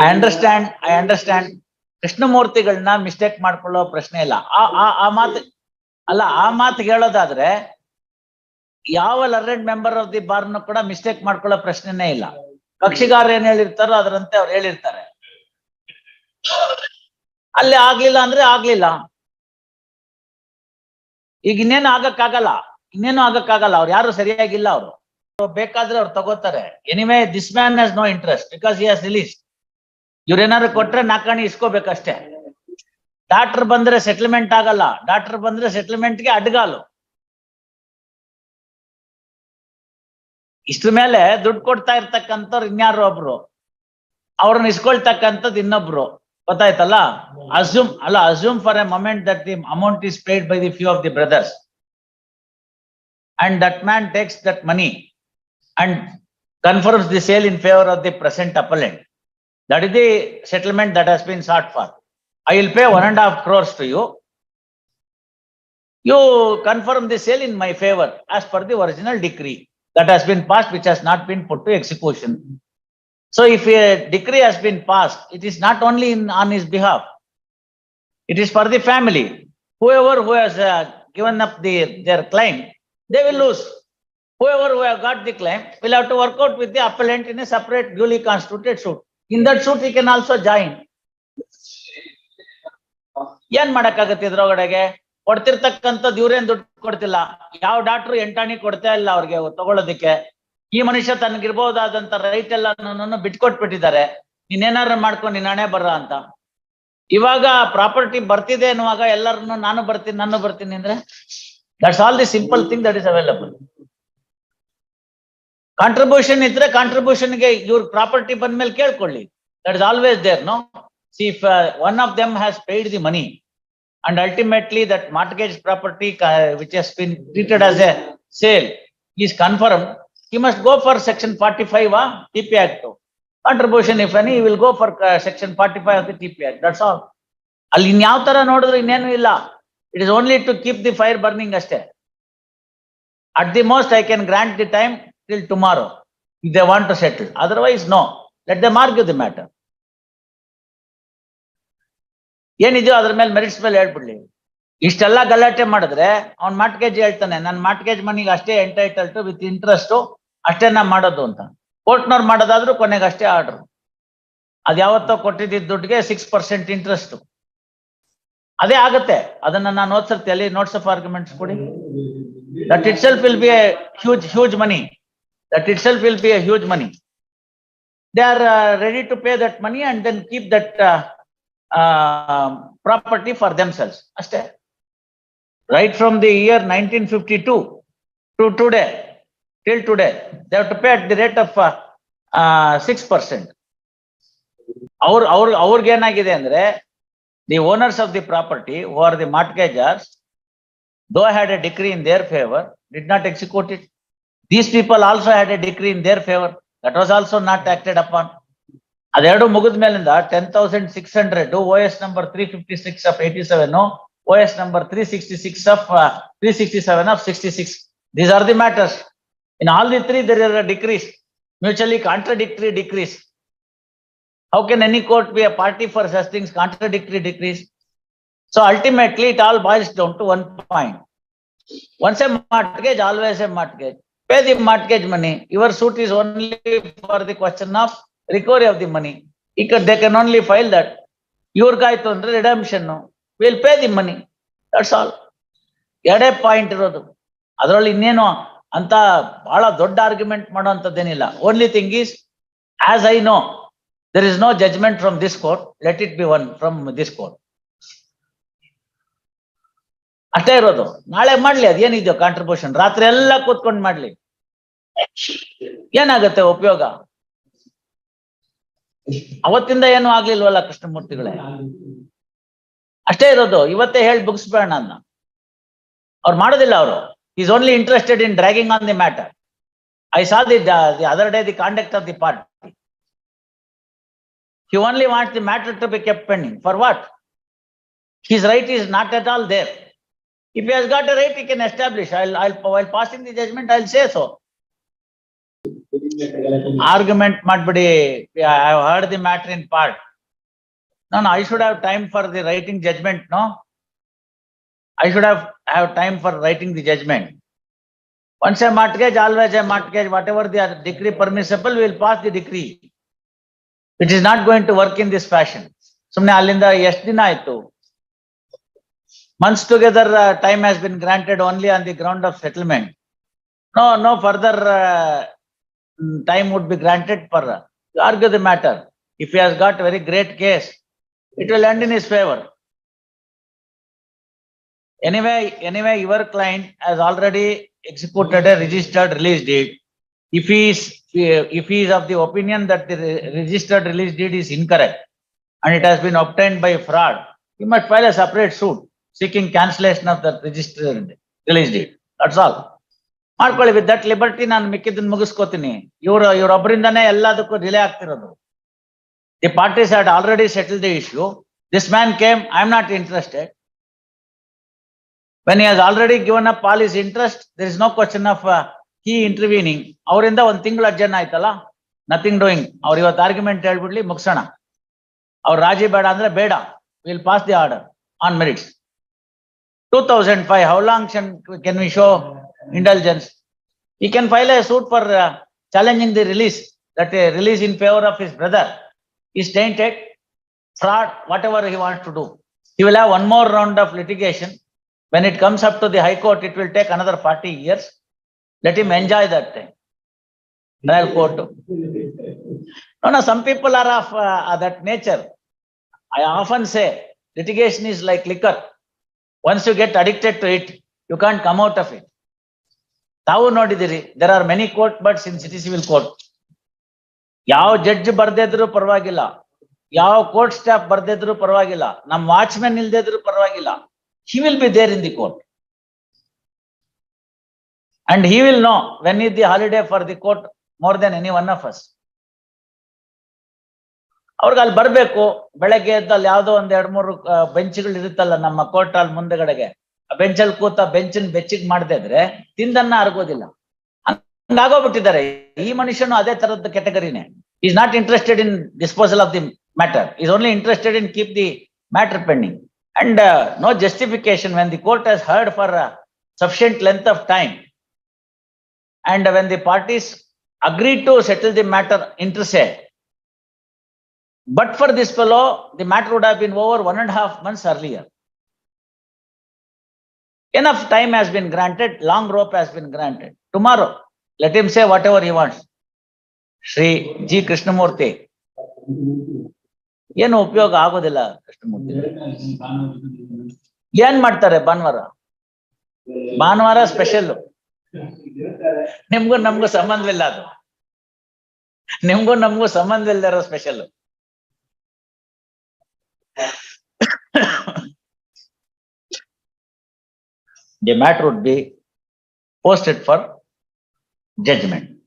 I understand I understand ಕೃಷ್ಣಮೂರ್ತಿಗಳನ್ನ mistake ಮಾಡ್ಕೊಳ್ಳೋ ಪ್ರಶ್ನೆ ಇಲ್ಲ. ಆ ಆ ಮಾತು, ಅಲ್ಲ, ಆ ಮಾತು ಹೇಳೋದಾದ್ರೆ ಯಾವ ಲರ್ನೆಡ್ ಮೆಂಬರ್ ಆಫ್ ದಿ ಬಾರ್ನು ಕೂಡ ಮಿಸ್ಟೇಕ್ ಮಾಡ್ಕೊಳ್ಳೋ ಪ್ರಶ್ನೆನೇ ಇಲ್ಲ. ಕಕ್ಷಿಗಾರ ಏನ್ ಹೇಳಿರ್ತಾರೋ ಅದರಂತೆ ಅವ್ರು ಹೇಳಿರ್ತಾರೆ. ಅಲ್ಲಿ ಆಗ್ಲಿಲ್ಲ ಅಂದ್ರೆ ಆಗ್ಲಿಲ್ಲ. ಈಗ ಇನ್ನೇನು ಆಗಕ್ಕಾಗಲ್ಲ. ಇನ್ನೇನು ಆಗಕ್ಕಾಗಲ್ಲ. ಅವ್ರು ಯಾರು ಸರಿಯಾಗಿಲ್ಲ ಅವರು. ಬೇಕಾದ್ರೆ ಅವ್ರು ತಗೋತಾರೆ. Anyway this man has no interest because he has release ಇವ್ರೇನಾದ್ರು ಕೊಟ್ರೆ ನಾಕಾಣಿ ಇಸ್ಕೋಬೇಕಷ್ಟೇ. ಡಾಕ್ಟರ್ ಬಂದ್ರೆ ಸೆಟ್ಲ್ಮೆಂಟ್ ಆಗಲ್ಲ. ಡಾಕ್ಟರ್ ಬಂದ್ರೆ ಸೆಟ್ಲ್ಮೆಂಟ್ಗೆ ಅಡ್ಗಾಲು. ಇಷ್ಟ್ರ ಮೇಲೆ ದುಡ್ಡು ಕೊಡ್ತಾ ಇರ್ತಕ್ಕಂಥವ್ರು ಇನ್ಯಾರು ಒಬ್ರು. ಅವ್ರನ್ನ ಇಸ್ಕೊಳ್ತಕ್ಕಂಥದ್ದು ಇನ್ನೊಬ್ರು. ಗೊತ್ತಾಯ್ತಲ್ಲ? ಅಸ್ಯೂಮ್ ಅಲ್ಲ assume for a moment that the amount is paid by the few of the brothers and that man takes that money and confirms the sale in favor of the present appellant. That is the settlement that has been sought for. I will pay one and a half crores to you. You confirm the sale in my favor as per the original decree that has been passed, which has not been put to execution. So if a decree has been passed, it is not only in, on his behalf. It is for the family. Whoever who has uh, given up the, their claim, they will lose. Whoever who have got the claim will have to work out with the appellant in a separate duly constituted suit. In that suit, he can also join. ಏನ್ ಮಾಡಕ್ಕಾಗತ್ತೆ ಇದ್ರೊಳಗಡೆಗೆ? ಕೊಡ್ತಿರ್ತಕ್ಕಂಥದ್ದು ಇವ್ರೇನ್ ದುಡ್ಡು ಕೊಡ್ತಿಲ್ಲ. ಯಾವ doctor ಎಂಟಾಣಿ ಕೊಡ್ತಾ ಇಲ್ಲ ಅವ್ರಿಗೆ ತಗೊಳ್ಳೋದಿಕ್ಕೆ. ಈ ಮನುಷ್ಯ ತನಗಿರ್ಬಹುದಾದಂತ right ಎಲ್ಲ ಬಿಟ್ಕೊಟ್ಬಿಟ್ಟಿದ್ದಾರೆ. ನೀನೇನಾರು ಮಾಡ್ಕೊಂಡು ನೀನ್ ಹಣೆ ಬರ್ರ ಅಂತ. ಇವಾಗ ಪ್ರಾಪರ್ಟಿ ಬರ್ತಿದೆ ಅನ್ನುವಾಗ ಎಲ್ಲರನ್ನು ನಾನು ಬರ್ತೀನಿ ನಾನು ಬರ್ತೀನಿ ಅಂದ್ರೆ that's all the simple thing that is available contribution ಇದ್ರೆ ಕಾಂಟ್ರಿಬ್ಯೂಷನ್ಗೆ ಇವ್ರ ಪ್ರಾಪರ್ಟಿ ಬಂದ ಮೇಲೆ ಕೇಳ್ಕೊಳ್ಳಿ that is always there no see one of them has paid the money and ultimately that mortgage property which has been treated as a sale is confirm he must go for section forty five ಆ T P act contribution if any will go for section forty five of the T P act that's all ಅಲ್ಲಿ ಇನ್ಯಾವ ತರ ನೋಡಿದ್ರೆ ಇನ್ನೇನು ಇಲ್ಲ. It is only to keep the fire burning ಅಷ್ಟೇ. At the most I can grant the time till tomorrow if they want to settle. Otherwise no let them argue the matter ಏನಿದೆಯೋ ಅದ್ರ ಮೇಲೆ ಮೆರಿಟ್ಸ್ ಮೇಲೆ ಹೇಳ್ಬಿಡ್ಲಿ. ಇಷ್ಟೆಲ್ಲ ಗಲಾಟೆ ಮಾಡಿದ್ರೆ ಅವ್ನ್ mortgage ಹೇಳ್ತಾನೆ ನನ್ನ ಮಾರ್ಟ್ಗೇಜ್ ಮನಿಗೆ ಅಷ್ಟೇ ಎಂಟೈಟಲ್ ಟು ವಿತ್ ಇಂಟ್ರೆಸ್ಟ್ ಅಷ್ಟೇ ನಾ ಮಾಡೋದು ಅಂತ. ಕೋರ್ಟ್ನವ್ರು ಮಾಡೋದಾದ್ರೂ ಕೊನೆಗೆ ಅಷ್ಟೇ ಆರ್ಡರ್ ಅದ್ ಯಾವತ್ತೋ ಕೊಟ್ಟಿದ್ದ ದುಡ್ಡಿಗೆ ಸಿಕ್ಸ್ ಪರ್ಸೆಂಟ್ ಇಂಟ್ರೆಸ್ಟ್ ಅದೇ ಆಗತ್ತೆ. ಅದನ್ನ ನಾನು ಓದ್ಸರ್ತಿ, ಅಲ್ಲಿ ನೋಟ್ಸ್ ಆಫ್ ಆರ್ಗ್ಯುಮೆಂಟ್ಸ್ ಕೊಡಿ. That itself will be a huge huge money That itself will be a huge money they are ready to pay that money and then keep that property for themselves ಅಷ್ಟೇ right from the year 1952 to today, till today, they have to pay at the rate of uh, uh, 6%. ಅವ್ರ ಅವ್ರ ಅವ್ರಿಗೆ ಏನಾಗಿದೆ ಅಂದ್ರೆ the owners of the property who are the mortgagers though had a decree in their favour did not execute it These people also had a decree in their favour that was also not acted upon ಅದೆರಡು ಮುಗಿದ ಮೇಲಿಂದ ten thousand six hundred O S number three fifty six of eighty seven OS number three sixty-six of, uh, three sixty-seven of sixty-six. These are the matters. In all the three, there is a decrease, mutually contradictory decrease. How can any court be a party for such things, contradictory decrease? So ultimately, it all boils down to one point. Once a mortgage, always a mortgage. Pay the mortgage money. Your suit is only for the question of recovery of the money. Could- They can only file that. ಇವ್ರಿಗಾಯ್ತು ಅಂದ್ರೆ redemption will pay the money that's all ಎರಡೇ point ಇರೋದು. ಅದರಲ್ಲಿ ಇನ್ನೇನು ಅಂತ ಬಹಳ ದೊಡ್ಡ argument ಮಾಡುವಂತದ್ದೇನಿಲ್ಲ only thing is as I know there is no judgement from this court let it be one from this court ಅಷ್ಟೇ ಇರೋದು. ನಾಳೆ ಮಾಡ್ಲಿ, ಅದೇನಿದೆಯೋ ಕಾಂಟ್ರಿಬ್ಯೂಷನ್ ರಾತ್ರಿ ಎಲ್ಲ ಕೂತ್ಕೊಂಡು ಮಾಡ್ಲಿ. ಏನಾಗತ್ತೆ ಉಪಯೋಗ ಅವತ್ತಿಂದ ಏನು ಆಗ್ಲಿಲ್ವಲ್ಲ ಕೃಷ್ಣಮೂರ್ತಿಗಳೇ ಅಷ್ಟೇ ಇರೋದು ಇವತ್ತೇ ಹೇಳಿ ಮುಗಿಸ್ಬೇಡ ಅನ್ನ ಅವ್ರು ಮಾಡೋದಿಲ್ಲ ಅವರು is only interested in dragging on the matter I saw the the other day the conduct of the part he only wants the matter to be kept pending for what his right is not at all there if he has got a right he can establish i'll i'll while passing the judgment i'll argument ಮಾಡ್ಬಿಡಿ, have heard the matter in part. No, no, I should have time for the writing judgment, no? I should have, have time for writing the judgment. Once a martgage always a martgage whatever the degree permissible, we will pass the degree It is not going to work in this fashion. ಸುಮ್ನೆ ಅಲ್ಲಿಂದ ಎಷ್ಟ್ ದಿನ ಆಯ್ತು? Months together, uh, time has been granted only on the ground of settlement. No, no further uh, mm, time would be granted for to argue the matter. If he has got a very great case, it will end in his favor. Anyway, anyway, your client has already executed a registered release deed. If he is, if he is of the opinion that the registered release deed is incorrect and it has been obtained by fraud, he must file a separate suit seeking cancellation of the registered release deed. That's all. ಮಾಡ್ಕೊಳ್ಳಿ with that liberty ನಾನು ಮಿಕ್ಕಿದ್ದನ್ನ ಮುಗಿಸ್ಕೋತೀನಿ. ಇವ್ರು ಇವ್ರೊಬ್ಬರಿಂದಾನೇ ಎಲ್ಲದಕ್ಕೂ relay ಆಗ್ತಿರೋದು. The parties had already settle the issue this man came I am not interested when he has already given up all his interest there is no question of key intervening ಅವರಿಂದ ಒಂದು ತಿಂಗಳು ಅರ್ಜನ್ ಆಯ್ತಲ್ಲ? Nothing doing ಅವ್ರು ಇವತ್ತು argument ಹೇಳ್ಬಿಡ್ಲಿ, ಮುಗಿಸೋಣ. ಅವ್ರ ರಾಜಿ ಬೇಡ ಅಂದ್ರೆ ಬೇಡ. Will pass the order on merits two thousand five how long can we show indulgence. He can file a suit for uh, challenging the release, that a release in favor of his brother is tainted, fraud, whatever he wants to do. He will have one more round of litigation. When it comes up to the high court, it will take another forty years. Let him enjoy that time. Trial court. No, no, some people are of uh, that nature. I often say litigation is like liquor. Once you get addicted to it, you can't come out of it. ತಾವು ನೋಡಿದಿರಿ there are many court buts in city civil court ಯಾವ judge ಬರ್ದಿದ್ರು ಪರವಾಗಿಲ್ಲ, ಯಾವ court staff ಬರ್ದಿದ್ರು ಪರವಾಗಿಲ್ಲ ನಮ್ watchman ಇಲ್ದಿದ್ರು ಪರವಾಗಿಲ್ಲ. He will be there in the court and he will know when is the holiday for the court more than any one of us ಅವ್ರಿಗೆ ಅಲ್ಲಿ ಬರ್ಬೇಕು, ಬೆಳಗ್ಗೆ ಎದ್ದಲ್ಲಿ ಯಾವ್ದೋ ಒಂದ್ ಎರಡ್ ಮೂರು ಬೆಂಚ್ಗಳು ಇರುತ್ತಲ್ಲ ನಮ್ಮ ಕೋರ್ಟ್ ಅಲ್ಲಿ ಮುಂದೆಗಡೆಗೆ. ಬೆಂಚಲ್ಲಿ ಕೂತ ಬೆಂಚಿನ ಬೆಚ್ಚಿಗೆ ಮಾಡದೆ ಇದ್ರೆ ತಿಂದನ್ನ ಅರ್ಗೋದಿಲ್ಲ. ಹಂಗಾಗೋಗ್ಬಿಟ್ಟಿದ್ದಾರೆ. ಈ ಮನುಷ್ಯನು ಅದೇ ತರದ ಕೆಟಗರಿನೇ is not interested in disposal of the matter is only interested in keep the matter pending and no justification when the court has heard for sufficient length of time and when the parties agree to settle the matter interested but for this fellow, the matter would have been over one and half months earlier. Enough time has been granted, long rope has been granted. Tomorrow, let him say whatever he wants. Shri G Krishnamurthy ಏನು ಉಪಯೋಗ ಆಗೋದಿಲ್ಲ ಕೃಷ್ಣಮೂರ್ತಿ ಏನ್ ಮಾಡ್ತಾರೆ ಭಾನುವಾರ ಭಾನುವಾರ special ನಿಮ್ಗೂ ನಮ್ಗೂ ಸಂಬಂಧವಿಲ್ಲ ಅದು ನಿಮ್ಗೂ ನಮ್ಗೂ ಸಂಬಂಧವಿಲ್ಲದೆ ಇರೋ special the matter would be posted for judgment.